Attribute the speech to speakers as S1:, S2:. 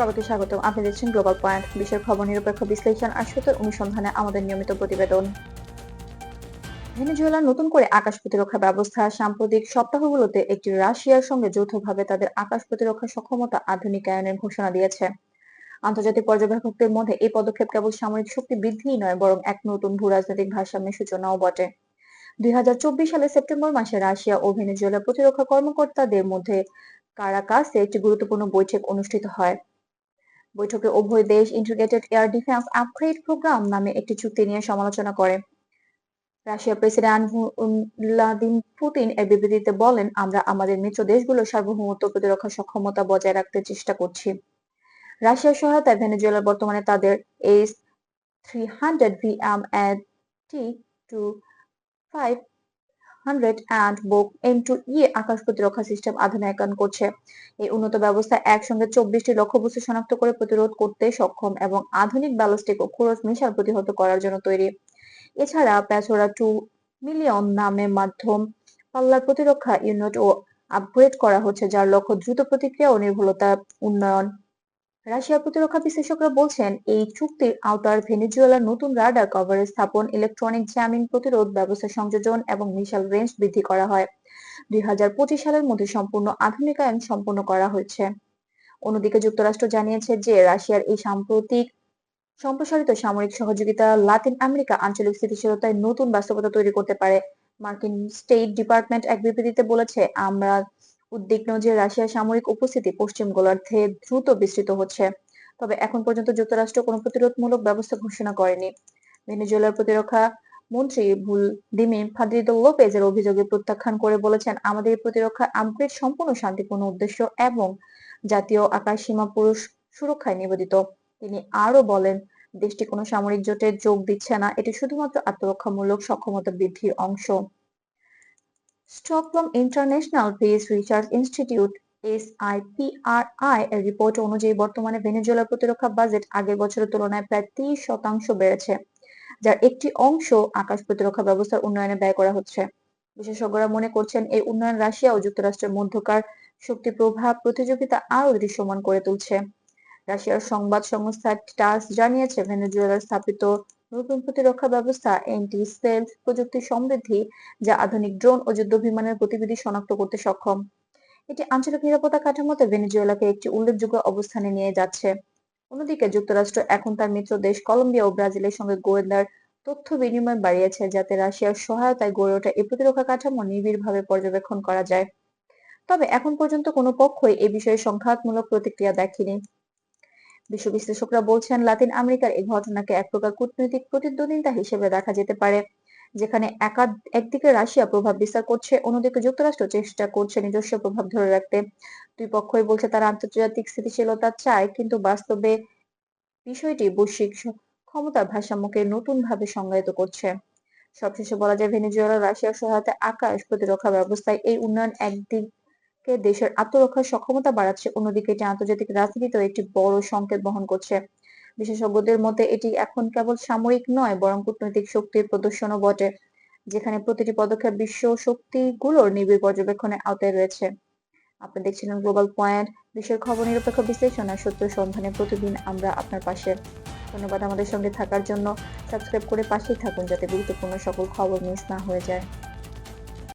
S1: সবাইকে স্বাগত আপনি দেখছেন গ্লোবাল পয়েন্ট বিশ্বের খবর, নিরপেক্ষ বিশ্লেষণ আর সত্যের অনুসন্ধানে আমাদের নিয়মিত প্রতিবেদন। ভেনেজুয়েলার নতুন করে আকাশ প্রতিরক্ষা ব্যবস্থা, সাম্প্রতিক সপ্তাহগুলোতে একটি রাশিয়ার সঙ্গে যৌথভাবে তাদের আকাশ প্রতিরক্ষা সক্ষমতা আধুনিকায়নের ঘোষণা দিয়েছে। আন্তর্জাতিক পর্যবেক্ষকদের মধ্যে এই পদক্ষেপ কেবল সামরিক শক্তি বৃদ্ধিই নয়, বরং এক নতুন ভূ রাজনৈতিক ভারসাম্যের সূচনাও বটে। দুই হাজার চব্বিশ সালের সেপ্টেম্বর মাসে রাশিয়া ও ভেনেজুয়েলা প্রতিরক্ষা কর্মকর্তাদের মধ্যে কারাকাসে একটি গুরুত্বপূর্ণ বৈঠক অনুষ্ঠিত হয়। বৈঠকে উভয় দেশ integrated air defence upgrade programme নামে একটি চুক্তি নিয়ে সমালোচনা করে। রাশিয়ার প্রেসিডেন্ট ভ্লাদিমির পুতিন এর বিবৃতিতে বলেন, আমরা আমাদের মিত্র দেশগুলোর সার্বভৌমত্ব প্রতিরক্ষা সক্ষমতা বজায় রাখতে চেষ্টা করছি। রাশিয়ার সহায়তায় ভেনেজুয়েলা বর্তমানে তাদের S three hundred VM T two five hundred and M two আকাশ প্রতিরক্ষা সিস্টেম করছে। এই উন্নত ব্যবস্থা একসঙ্গে চব্বিশটি লক্ষ্যবস্তু শনাক্ত করে প্রতিরোধ করতে সক্ষম এবং আধুনিক ব্যালিস্টিক ও মিসাইল প্রতিহত করার জন্য তৈরি। এছাড়া প্যাসোরা টু মিলিয়ন নামে মাধ্যম পাল্লার প্রতিরক্ষা ইউনিট ও আপগ্রেড করা হচ্ছে, যার লক্ষ্য দ্রুত প্রতিক্রিয়া ও নির্ভুলতা উন্নয়ন। রাশিয়ার প্রতিরক্ষা বিশ্লেষকরা বলছেন, এই চুক্তির আওতার ভেনেজুয়েলার নতুন রাডার কভারেজ স্থাপন, ইলেকট্রনিক জ্যামিং প্রতিরোধ ব্যবস্থা সংযোজন এবং মিসাইল রেঞ্জ বৃদ্ধি করা হয়। দুই হাজার পঁচিশ সালের মধ্যে সম্পূর্ণ আধুনিকায়ন সম্পন্ন করা হয়েছে। অন্যদিকে যুক্তরাষ্ট্র জানিয়েছে যে, রাশিয়ার এই সাম্প্রতিক সম্প্রসারিত সামরিক সহযোগিতা লাতিন আমেরিকা আঞ্চলিক স্থিতিশীলতায় নতুন বাস্তবতা তৈরি করতে পারে। মার্কিন স্টেট ডিপার্টমেন্ট এক বিবৃতিতে বলেছে, আমরা উদ্বিগ্ন যে রাশিয়ার সামরিক উপস্থিতি পশ্চিম গোলার্ধে দ্রুত বিস্তৃত হচ্ছে। তবে এখন পর্যন্ত যুক্তরাষ্ট্র কোনো প্রতিরোধমূলক ব্যবস্থা ঘোষণা করেনি। ভেনেজুয়েলার প্রতিরক্ষা মন্ত্রী ভুল ভুলদিমির ফাদ্রিদো লোপেজের অভিযোগে প্রত্যাখ্যান করে বলেছেন, আমাদের প্রতিরক্ষা আপগ্রেড সম্পূর্ণ শান্তিপূর্ণ উদ্দেশ্য এবং জাতীয় আকাশ সীমা পুরুষ সুরক্ষায় নিবেদিত। তিনি আরও বলেন, দেশটি কোনো সামরিক জোটে যোগ দিচ্ছে না। এটি শুধুমাত্র আত্মরক্ষামূলক সক্ষমতা বৃদ্ধির অংশ। Stockholm International Peace Research Institute SIPRI এর রিপোর্ট অনুযায়ী বর্তমানে ভেনেজুয়েলার প্রতিরক্ষা বাজেট আগের বছরের তুলনায় প্রায় তিরিশ শতাংশ বেড়েছে, যার একটি অংশ আকাশ প্রতিরক্ষা ব্যবস্থার উন্নয়নে ব্যয় করা হচ্ছে। বিশেষজ্ঞরা মনে করছেন এই উন্নয়ন রাশিয়া ও যুক্তরাষ্ট্রের মধ্যকার শক্তি প্রভাব প্রতিযোগিতা আরও দৃশ্যমান করে তুলছে। রাশিয়ার সংবাদ সংস্থা টাস জানিয়েছে ভেনেজুয়েলার স্থাপিত নতুন প্রতিরক্ষা ব্যবস্থা এন্টি সেলফ প্রযুক্তি সমৃদ্ধি, যা আধুনিক ড্রোন ও যুদ্ধ বিমানের গতিবিধি শনাক্ত করতে সক্ষম। এটি আঞ্চলিক নিরাপত্তা কাঠামোতে ভেনেজুয়েলাকে একটি উল্লেখযোগ্য অবস্থানে নিয়ে যাচ্ছে। অন্যদিকে যুক্তরাষ্ট্র এখন তার মিত্র দেশ কলম্বিয়া ও ব্রাজিলের সঙ্গে গোয়েন্দার তথ্য বিনিময় বাড়িয়েছে, যাতে রাশিয়ার সহায়তায় গড়ে ওঠা এই প্রতিরক্ষা কাঠামো নিবিড়ভাবে পর্যবেক্ষণ করা যায়। তবে এখন পর্যন্ত কোনো পক্ষই এ বিষয়ে সংঘাতমূলক প্রতিক্রিয়া দেখেনি। বিশ্ব বিশ্লেষকরা বলছেন, লাতিন আমেরিকার এই ঘটনাকে এক প্রকার কূটনৈতিক প্রতিদ্বন্দ্বিতা হিসেবে দেখা যেতে পারে, যেখানে একাদ একদিকে রাশিয়া প্রভাব বিস্তার করছে, অন্যদিকে যুক্তরাষ্ট্র চেষ্টা করছে নিজস্ব প্রভাব ধরে রাখতে। দুই পক্ষই বলছে তারা আন্তর্জাতিক স্থিতিশীলতা চায়, কিন্তু বাস্তবে বিষয়টি বৈশ্বিক ক্ষমতার ভারসাম্যকে নতুন ভাবে সংজ্ঞায়িত করছে। সবশেষে বলা যায় ভেনেজুয়েলা রাশিয়ার সহায়তায় আকাশ প্রতিরক্ষা ব্যবস্থায় এই উন্নয়ন একদিক কে দেশের আত্মরক্ষার সক্ষমতা বাড়াচ্ছে, অন্যদিকে এটি আন্তর্জাতিক রাজনীতিতেও একটি বড় সংকেত বহন করছে। বিশেষজ্ঞদের মতে, এটি এখন কেবল সামরিক নয়, বরং কূটনৈতিক শক্তির প্রদর্শনও বটে, যেখানে প্রতিটি পদক্ষেপ বিশ্ব শক্তিগুলোর নিবিড় পর্যবেক্ষণের আওতায় রয়েছে। আপনি দেখছিলেন গ্লোবাল পয়েন্ট বিশ্বের খবর নিরপেক্ষ বিশ্লেষণ আর সত্য সন্ধানে প্রতিদিন আমরা আপনার পাশে। ধন্যবাদ আমাদের সঙ্গে থাকার জন্য। সাবস্ক্রাইব করে পাশেই থাকুন, যাতে গুরুত্বপূর্ণ সকল খবর মিস না হয়ে যায়।